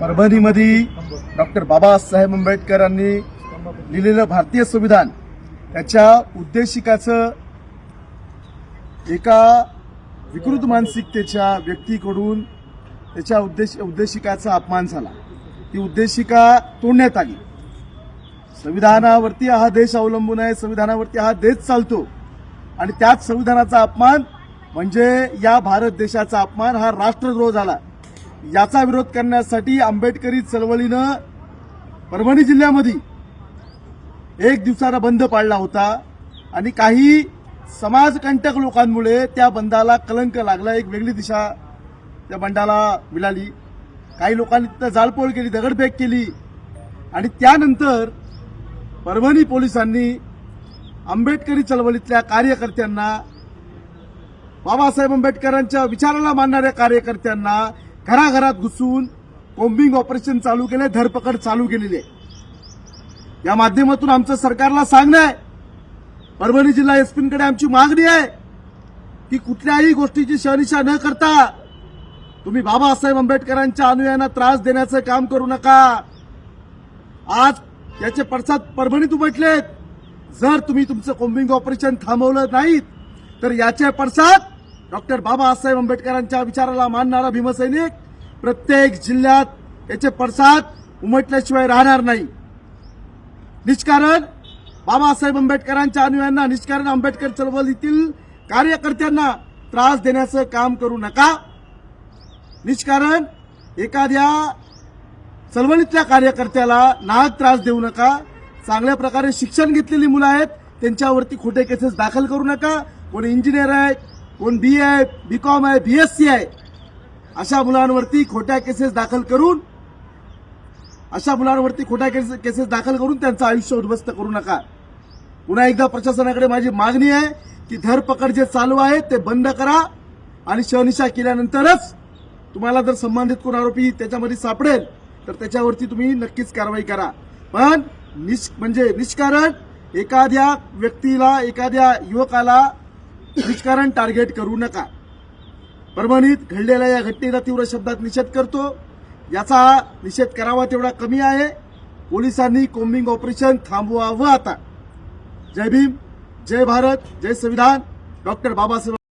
परभणीमध्ये doctor Babasaheb आंबेडकरांनी लिहिलेलं भारतीय संविधान त्याच्या उद्देशिकाचं एका विकृत मानसिकतेच्या व्यक्तीकडून त्याच्या उद्देश उद्देशिकाचा अपमान झाला. ती उद्देशिका तोडण्यात आली. संविधानावरती हा देश अवलंबून आहे संविधानावरती हा देश चालतो. आणि त्याच संविधानाचा अपमान म्हणजे या भारत देशाचा अपमान हा राष्ट्रद्रोह झाला. याचा विरोध करण्यासाठी आंबेडकरी चळवळीनं परभणी जिल्ह्यामध्ये एक दिवसाला बंद पाडला होता आणि काही समाजकंटक लोकांमुळे त्या बंदाला कलंक लागला एक वेगळी दिशा त्या बंडाला मिळाली. काही लोकांनी तिथं जाळपोळ केली दगडफेक केली आणि त्यानंतर परभणी पोलिसांनी आंबेडकरी चळवळीतल्या कार्यकर्त्यांना बाबासाहेब आंबेडकरांच्या विचाराला मानणाऱ्या कार्यकर्त्यांना घराघरात घुसून कोम्बिंग ऑपरेशन चालू केले धरपकड चालू केलेली आहे. या माध्यमातून आमचं सरकारला सांगणं आहे. परभणी जिल्हा एसपींकडे आमची मागणी आहे की कुठल्याही गोष्टीची शहनिशा न करता तुम्ही बाबासाहेब आंबेडकरांच्या अनुयायांना त्रास देण्याचं काम करू नका. आज याचे पडसाद परभणीत उमटलेत. जर तुम्ही तुमचं कोम्बिंग ऑपरेशन थांबवलं नाहीत तर याचे पडसाद डॉक्टर बाबासाहेब आंबेडकरांच्या विचाराला मानणारा भीमसैनिक प्रत्येक जिल्ह्यात याचे पडसाद उमटल्याशिवाय राहणार नाही. निष्कारण बाबासाहेब आंबेडकरांच्या अनुयायांना निष्कारण आंबेडकर चळवळीतील कार्यकर्त्यांना त्रास देण्याचं काम करू नका. निष्कारण एखाद्या चळवळीतल्या कार्यकर्त्याला नाहक त्रास देऊ नका. चांगल्या प्रकारे शिक्षण घेतलेली मुलं आहेत त्यांच्यावरती खोटे केसेस दाखल करू नका. कोण इंजिनियर आहे कोण बी आहे बी कॉम आहे बी एस सी आहे अशा मुलांवरती खोट्या केसेस दाखल करून अशा मुलांवरती खोट्या केसेस केसेस दाखल करून त्यांचं आयुष्य उद्ध्वस्त करू नका. पुन्हा एकदा प्रशासनाकडे माझी मागणी आहे की धरपकड जे चालू आहे ते बंद करा आणि शहनिशा केल्यानंतरच तुम्हाला जर संबंधित कोण आरोपी त्याच्यामध्ये सापडेल तर त्याच्यावरती तुम्ही नक्कीच कारवाई करा. पण निष म्हणजे निष्कारण एखाद्या व्यक्तीला एखाद्या युवकाला निष्कारण टार्गेट करू नका. परभणीत घडलेल्या या घटनेला तीव्र शब्दात निषेध करतो. याचा निषेध करावा तेवढा कमी आहे. पोलिसांनी कोम्बिंग ऑपरेशन थांबवावं आता. जय भीम जय भारत जय संविधान. डॉक्टर बाबासाहेब